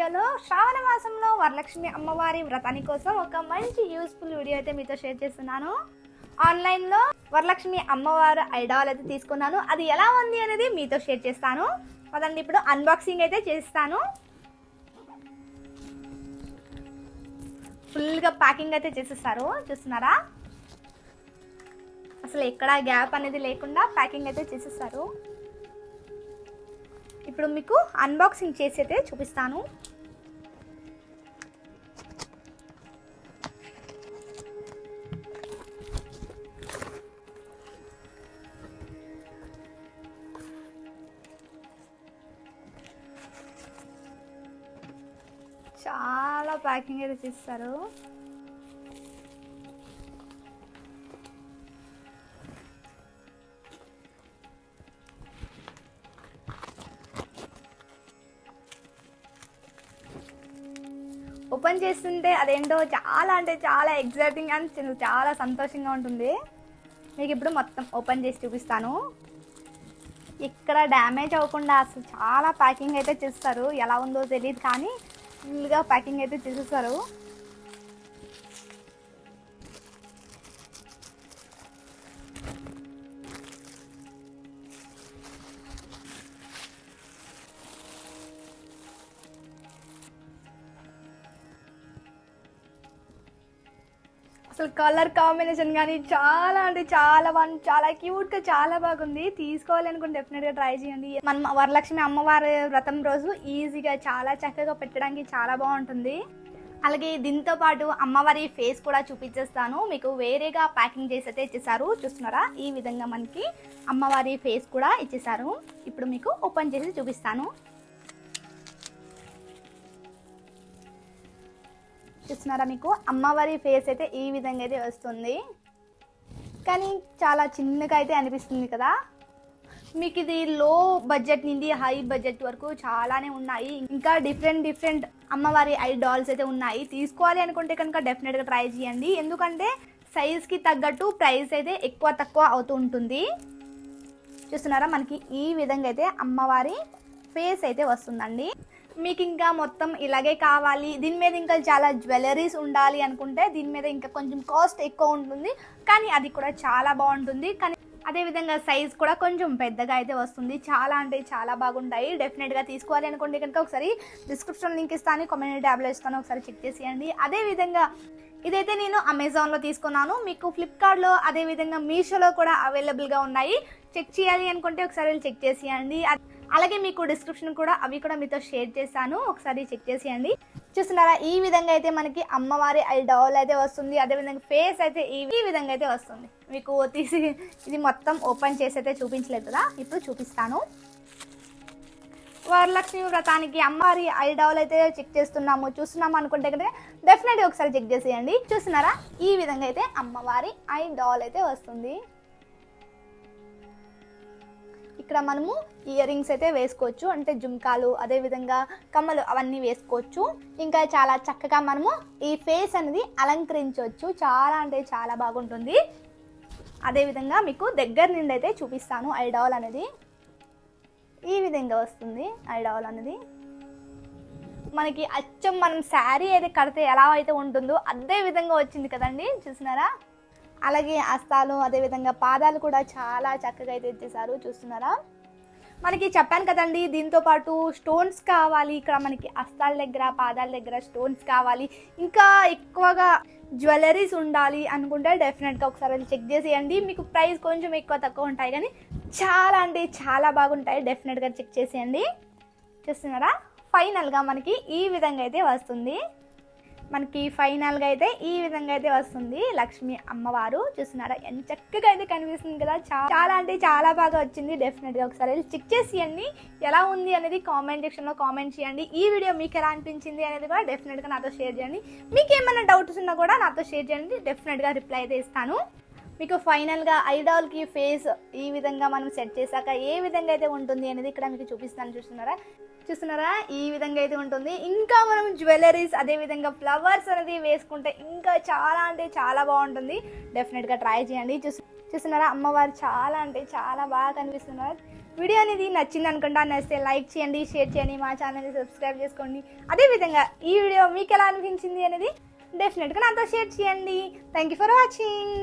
వీడియోలో శ్రావణ మాసంలో వరలక్ష్మి అమ్మవారి వ్రతాని కోసం ఒక మంచి యూస్ఫుల్ వీడియో అయితే మీతో షేర్ చేస్తున్నాను. ఆన్లైన్లో వరలక్ష్మి అమ్మవారు ఐడాల్ అయితే తీసుకున్నాను. అది ఎలా ఉంది అనేది మీతో షేర్ చేస్తాను. అదండి ఇప్పుడు అన్బాక్సింగ్ అయితే చేస్తాను. ఫుల్గా ప్యాకింగ్ అయితే చేసేస్తారు. చూస్తున్నారా? అసలు ఎక్కడ గ్యాప్ అనేది లేకుండా ప్యాకింగ్ అయితే చేసేస్తారు. ఇప్పుడు మీకు అన్బాక్సింగ్ చేసి అయితే చూపిస్తాను. చాలా ప్యాకింగ్ అయితే చేస్తారు. ఓపెన్ చేస్తుంటే అదేంటో చాలా అంటే చాలా ఎగ్జైటింగ్ అండ్ చాలా సంతోషంగా ఉంటుంది. మీకు ఇప్పుడు మొత్తం ఓపెన్ చేసి చూపిస్తాను. ఇక్కడ డ్యామేజ్ అవ్వకుండా అసలు చాలా ప్యాకింగ్ అయితే చేస్తారు. ఎలా ఉందో తెలియదు కానీ ఫుల్గా ప్యాకింగ్ అయితే చేసేస్తారు అసలు కలర్ కాంబినేషన్ కానీ చాలా అంటే చాలా బాగుంది. చాలా క్యూట్గా చాలా బాగుంది. తీసుకోవాలనుకుని డెఫినెట్గా ట్రై చేయండి. మనం వరలక్ష్మి అమ్మవారి వ్రతం రోజు ఈజీగా చాలా చక్కగా పెట్టడానికి చాలా బాగుంటుంది. అలాగే దీంతో పాటు అమ్మవారి ఫేస్ కూడా చూపించేస్తాను. మీకు వేరేగా ప్యాకింగ్ చేసి అయితే ఇచ్చేసారు చూస్తున్నారా? ఈ విధంగా మనకి అమ్మవారి ఫేస్ కూడా ఇచ్చేసారు ఇప్పుడు మీకు ఓపెన్ చేసి చూపిస్తాను. చూస్తున్నారా మీకు? అమ్మవారి ఫేస్ అయితే ఈ విధంగా అయితే వస్తుంది. కానీ చాలా చిన్నగా అయితే అనిపిస్తుంది కదా. మీకు ఇది లో బడ్జెట్ నుండి హై బడ్జెట్ వరకు చాలానే ఉన్నాయి. ఇంకా డిఫరెంట్ డిఫరెంట్ అమ్మవారి ఐ డాల్స్ అయితే ఉన్నాయి. తీసుకోవాలి అనుకుంటే కనుక డెఫినెట్గా ట్రై చేయండి. ఎందుకంటే సైజ్కి తగ్గట్టు ప్రైస్ అయితే ఎక్కువ తక్కువ అవుతూ ఉంటుంది. చూస్తున్నారా? మనకి ఈ విధంగా అయితే అమ్మవారి ఫేస్ అయితే వస్తుందండి. మీకు ఇంకా మొత్తం ఇలాగే కావాలి. దీని మీద ఇంకా చాలా జ్యువెలరీస్ ఉండాలి అనుకుంటే దీని మీద ఇంకా కొంచెం కాస్ట్ ఎక్కువ ఉంటుంది. కానీ అది కూడా చాలా బాగుంటుంది. కానీ అదే విధంగా సైజ్ కూడా కొంచెం పెద్దగా అయితే వస్తుంది. చాలా అంటే చాలా బాగుంటాయి. డెఫినెట్గా తీసుకోవాలి అనుకుంటే కనుక ఒకసారి డిస్క్రిప్షన్ లింక్ ఇస్తాను. కమ్యూనిటీ ట్యాబ్లో ఇస్తాను. ఒకసారి చెక్ చేసేయండి. అదే విధంగా ఇదైతే నేను అమెజాన్లో తీసుకున్నాను. మీకు ఫ్లిప్కార్ట్లో అదే విధంగా మీషోలో కూడా అవైలబుల్గా ఉన్నాయి. చెక్ చేయాలి అనుకుంటే ఒకసారి చెక్ చేసేయండి. అలాగే మీకు డిస్క్రిప్షన్ కూడా అవి కూడా మీతో షేర్ చేశాను. ఒకసారి చెక్ చేసేయండి. చూస్తున్నారా ఈ విధంగా అయితే మనకి అమ్మవారి ఐ డౌల్ అయితే వస్తుంది. అదే విధంగా ఫేస్ అయితే ఈ ఈ విధంగా అయితే వస్తుంది. మీకు తీసి ఇది మొత్తం ఓపెన్ చేసి అయితే చూపించలేదు కదా? ఇప్పుడు చూపిస్తాను. వరలక్ష్మి వ్రతానికి అమ్మవారి ఐ డౌల్ అయితే చెక్ చేస్తున్నాము. చూస్తున్నాము అనుకుంటే కనుక డెఫినెట్గా ఒకసారి చెక్ చేసేయండి. చూస్తున్నారా ఈ విధంగా అయితే అమ్మవారి ఐ డౌల్ అయితే వస్తుంది. ఇక్కడ మనము ఇయర్ రింగ్స్ అయితే వేసుకోవచ్చు. అంటే జుమ్కాలు అదే విధంగా కమ్మలు అవన్నీ వేసుకోవచ్చు. ఇంకా చాలా చక్కగా మనము ఈ ఫేస్ అనేది అలంకరించవచ్చు. చాలా అంటే చాలా బాగుంటుంది. అదే విధంగా మీకు దగ్గర నుండి అయితే చూపిస్తాను ఐడాల్ అనేది. ఈ విధంగా వస్తుంది ఐడాల్ అనేది. మనకి అచ్చం మనం శారీ అయితే కడితే ఎలా అయితే ఉంటుందో అదే విధంగా వచ్చింది కదండి. చూసినారా? అలాగే హస్తాలు అదేవిధంగా పాదాలు కూడా చాలా చక్కగా అయితే ఇచ్చేసారు చూస్తున్నారా? మనకి చెప్పాను కదండి దీంతో పాటు స్టోన్స్ కావాలి. ఇక్కడ మనకి హస్తాల దగ్గర పాదాల దగ్గర స్టోన్స్ కావాలి. ఇంకా ఎక్కువగా జ్యువెలరీస్ ఉండాలి అనుకుంటే డెఫినెట్గా ఒకసారి వెళ్ళి చెక్ చేసేయండి. మీకు ప్రైస్ కొంచెం ఎక్కువ తక్కువ ఉంటాయి కానీ చాలా అంటే చాలా బాగుంటాయి. డెఫినెట్గా చెక్ చేసేయండి. చూస్తున్నారా? ఫైనల్గా మనకి ఈ విధంగా అయితే వస్తుంది. మనకి ఫైనల్గా అయితే ఈ విధంగా అయితే వస్తుంది. లక్ష్మి అమ్మవారు చూస్తున్నారా? ఎంత చక్కగా అయితే కనిపిస్తుంది కదా? చాలా అంటే చాలా బాగా వచ్చింది. డెఫినెట్గా ఒకసారి చెక్ చెక్ చేసేయండి ఎలా ఉంది అనేది కామెంట్ సెక్షన్లో కామెంట్ చేయండి. ఈ వీడియో మీకు ఎలా అనిపించింది అనేది కూడా డెఫినెట్గా నాతో షేర్ చేయండి. మీకు ఏమైనా డౌట్స్ ఉన్నా కూడా నాతో షేర్ చేయండి. డెఫినెట్గా రిప్లై అయితే ఇస్తాను. మీకు ఫైనల్గా ఐడాల్కి ఫేస్ ఈ విధంగా మనం సెట్ చేశాక ఏ విధంగా అయితే ఉంటుంది అనేది ఇక్కడ మీకు చూపిస్తాను చూస్తున్నారా? చూస్తున్నారా? ఈ విధంగా అయితే ఉంటుంది. ఇంకా మనం జ్యువెలరీస్ అదే విధంగా ఫ్లవర్స్ అనేది వేసుకుంటే ఇంకా చాలా అంటే చాలా బాగుంటుంది. డెఫినెట్గా ట్రై చేయండి. చూసి చూస్తున్నారా? అమ్మవారు చాలా అంటే చాలా బాగా కనిపిస్తున్నారు. వీడియో అనేది నచ్చింది అనుకుంటా. నచ్చితే లైక్ చేయండి షేర్ చేయండి మా ఛానల్ని సబ్స్క్రైబ్ చేసుకోండి. అదేవిధంగా ఈ వీడియో మీకు ఎలా అనిపించింది అనేది డెఫినెట్గా నాతో షేర్ చేయండి. Thank you for watching